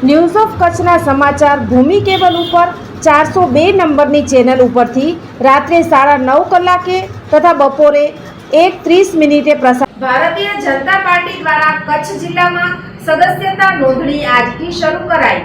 news of કચ્છના સમાચાર ભૂમિ cable ઉપર ચારસો બે નંબરની ચેનલ ઉપરથી રાત્રે સાડા નવ કલાકે તથા બપોરે એક ત્રીસ મિનિટે પ્રસાર ભારતીય જનતા પાર્ટી દ્વારા કચ્છ જિલ્લામાં સદસ્યતા નોંધણી આજથી શરૂ કરાઈ.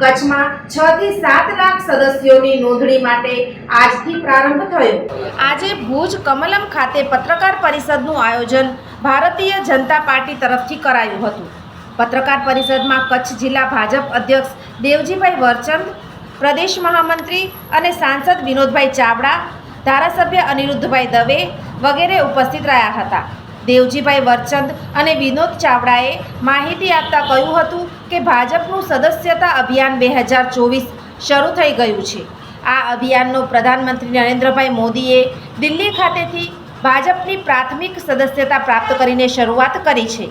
કચ્છમાં છ થી સાત લાખ સદસ્યોની નોંધણી માટે આજથી પ્રારંભ થયો. આજે ભુજ કમલમ ખાતે પત્રકાર પરિષદનું આયોજન ભારતીય જનતા પાર્ટી તરફથી કરાયું હતું. પત્રકાર પરિષદમાં કચ્છ જિલ્લા ભાજપ અધ્યક્ષ દેવજીભાઈ વરચંદ, પ્રદેશ મહામંત્રી અને સાંસદ વિનોદભાઈ ચાવડા, ધારાસભ્ય અનિરુદ્ધભાઈ દવે વગેરે ઉપસ્થિત રહ્યા હતા. દેવજીભાઈ વરચંદ અને વિનોદ ચાવડાએ માહિતી આપતા કહ્યું હતું કે ભાજપનું સદસ્યતા અભિયાન બે હજાર ચોવીસ શરૂ થઈ ગયું છે. આ અભિયાનનો પ્રધાનમંત્રી નરેન્દ્રભાઈ મોદીએ દિલ્હી ખાતેથી ભાજપની પ્રાથમિક સદસ્યતા પ્રાપ્ત કરીને શરૂઆત કરી છે.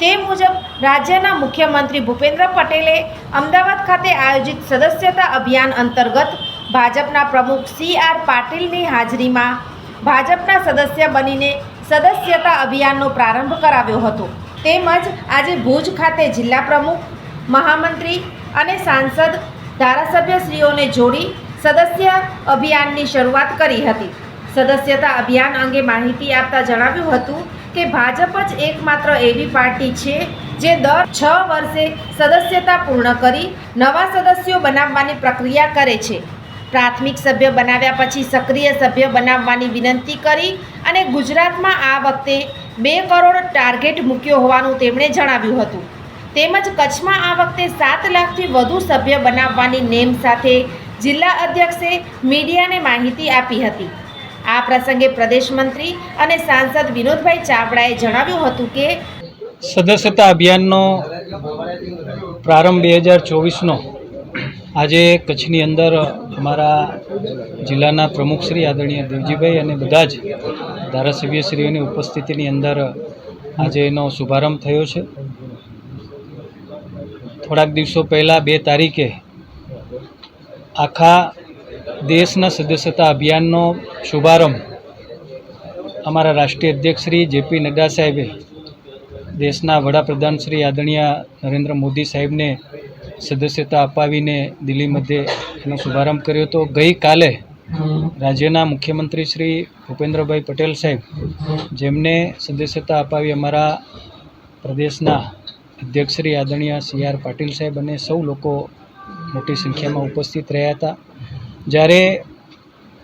તે મુજબ રાજ્યના મુખ્યમંત્રી ભૂપેન્દ્ર પટેલે અમદાવાદ ખાતે આયોજિત સદસ્યતા અભિયાન અંતર્ગત ભાજપના પ્રમુખ સી આર પાટીલની હાજરીમાં ભાજપના સદસ્ય બનીને સદસ્યતા અભિયાનનો પ્રારંભ કરાવ્યો હતો. તેમજ આજે ભુજ ખાતે જિલ્લા પ્રમુખ, મહામંત્રી અને સાંસદ ધારાસભ્યશ્રીઓને જોડી સદસ્ય અભિયાનની શરૂઆત કરી હતી. સદસ્યતા અભિયાન અંગે માહિતી આપતા જણાવ્યું હતું કે ભાજપ જ એકમાત્ર એવી પાર્ટી છે જે દર છ વર્ષે સદસ્યતા પૂર્ણ કરી નવા સદસ્યો બનાવવાની પ્રક્રિયા કરે છે. પ્રાથમિક સભ્ય બનાવ્યા પછી સક્રિય સભ્ય બનાવવાની વિનંતી કરી અને ગુજરાતમાં આ વખતે બે કરોડ ટાર્ગેટ મૂક્યો હોવાનું તેમણે જણાવ્યું હતું. તેમજ કચ્છમાં આ વખતે સાત લાખથી વધુ સભ્ય બનાવવાની નેમ સાથે જિલ્લા અધ્યક્ષે મીડિયાને માહિતી આપી હતી. આ પ્રસંગે પ્રદેશ મંત્રી અને સાંસદ વિનોદભાઈ ચાવડાએ જણાવ્યું હતું કે સદસ્યતા અભિયાનનો પ્રારંભ બે હજાર ચોવીસનો આજે કચ્છની અંદર અમારા જિલ્લાના પ્રમુખશ્રી આદરણીય દેવજીભાઈ અને બધા જ ધારાસભ્યશ્રીઓની ઉપસ્થિતિની અંદર આજે એનો શુભારંભ થયો છે. થોડાક દિવસો પહેલાં બે તારીખે આખા દેશના સદસ્યતા અભિયાનનો શુભારંભ અમારા રાષ્ટ્રીય અધ્યક્ષ શ્રી જેપી નડ્ડા સાહેબે દેશના વડાપ્રધાન શ્રી આદરણીય નરેન્દ્ર મોદી સાહેબને સદસ્યતા અપાવીને દિલ્હી મધ્યે એનો શુભારંભ કર્યો હતો. ગઈકાલે રાજ્યના મુખ્યમંત્રી શ્રી ભૂપેન્દ્રભાઈ પટેલ સાહેબ જેમને સદસ્યતા અપાવી અમારા પ્રદેશના અધ્યક્ષ શ્રી આદરણીય સી આર પાટીલ સાહેબ અને સૌ લોકો મોટી સંખ્યામાં ઉપસ્થિત રહ્યા હતા. જ્યારે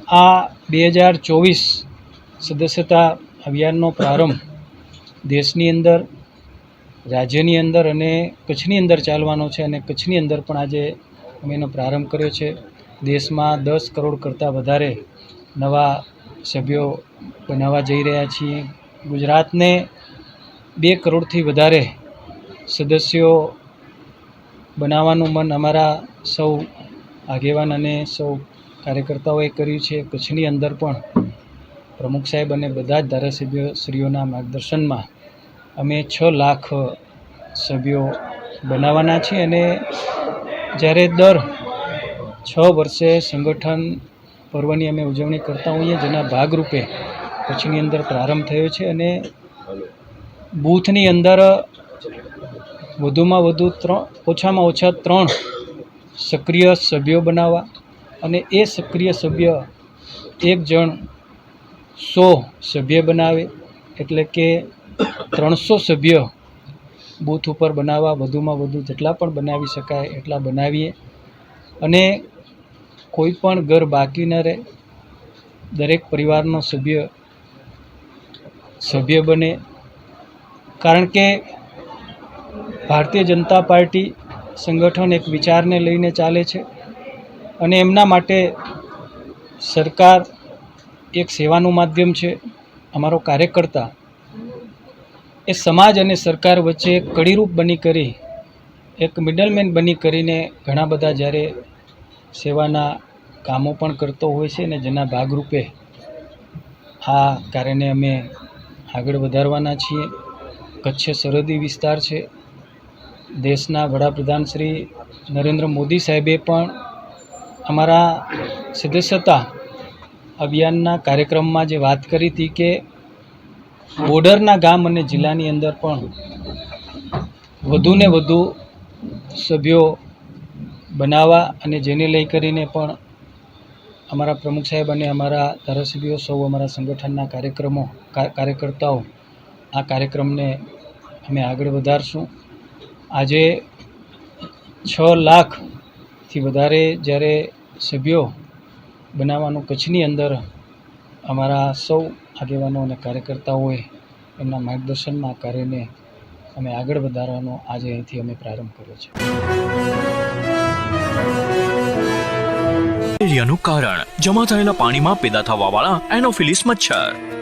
આ બે હજાર ચોવીસ સદસ્યતા અભિયાનનો પ્રારંભ દેશની અંદર, રાજ્યની અંદર અને કચ્છની અંદર ચાલવાનો છે અને કચ્છની અંદર પણ આજે અમે એનો પ્રારંભ કર્યો છે. દેશમાં દસ કરોડ કરતાં વધારે નવા સભ્યો બનાવવા જઈ રહ્યા છીએ. ગુજરાતને બે કરોડથી વધારે સદસ્યો બનાવવાનું મન અમારા સૌ આગેવાન અને સૌ કાર્યકર્તાઓએ કર્યું છે. કચ્છની અંદર પણ પ્રમુખ સાહેબ અને બધા જ ધારાસભ્ય શ્રીઓના માર્ગદર્શનમાં અમે છ લાખ સભ્યો બનાવવાના છીએ અને જ્યારે દર છ વર્ષે સંગઠન પર્વની અમે ઉજવણી કરતા હોઈએ, જેના ભાગરૂપે કચ્છની અંદર પ્રારંભ થયો છે અને બૂથની અંદર વધુમાં વધુ ત્રણ, ઓછામાં ઓછા ત્રણ સક્રિય સભ્યો બનાવવા અને એ સક્રિય સભ્ય એક જણ સો સભ્ય બનાવે, એટલે કે ત્રણસો સભ્ય બૂથ ઉપર બનાવવા, વધુમાં વધુ જેટલા પણ બનાવી શકાય એટલા બનાવીએ. અને કોઈ પણ ઘર બાકી ન રહે, દરેક પરિવારનો સભ્ય સભ્ય બને. કારણ કે ભારતીય જનતા પાર્ટી સંગઠન એક વિચારને લઈને ચાલે છે. અને એમના માટે સરકાર એક સેવાનું માધ્યમ છે. અમારો કાર્યકર્તા એ સમાજ અને સરકાર વચ્ચે કડીરૂપ બની કરી, એક મિડલમેન બની કરીને ઘણા બધા જ્યારે સેવાના કામો પણ કરતો હોય છે ને જેના ભાગરૂપે આ કાર્યને અમે આગળ વધારવાના છીએ. કચ્છ સરહદી વિસ્તાર છે. દેશના વડાપ્રધાન શ્રી નરેન્દ્ર મોદી સાહેબે પણ અમારા સદસ્યતા અભિયાનના કાર્યક્રમમાં જે વાત કરી હતી કે બોર્ડરના ગામ અને જિલ્લાની અંદર પણ વધુને વધુ સભ્યો બનાવવા અને જેને લઈ કરીને પણ અમારા પ્રમુખ સાહેબ અને અમારા ધારાસભ્યો સૌ અમારા સંગઠનના કાર્યક્રમો કાર્યકર્તાઓ આ કાર્યક્રમને અમે આગળ વધારશું. આજે છ લાખથી વધારે જ્યારે સભ્યો બનાવવાનું કચ્છની અંદર અમારા સૌ આગેવાનો અને કાર્યકર્તાઓએ એમના માર્ગદર્શનમાં કાર્યને અમે આગળ વધારવાનો આજે અહીંથી અમે પ્રારંભ કર્યો છે. કારણ, જમા થયેલા પાણીમાં પેદા થવાવાળા એનોફિલિસ મચ્છર.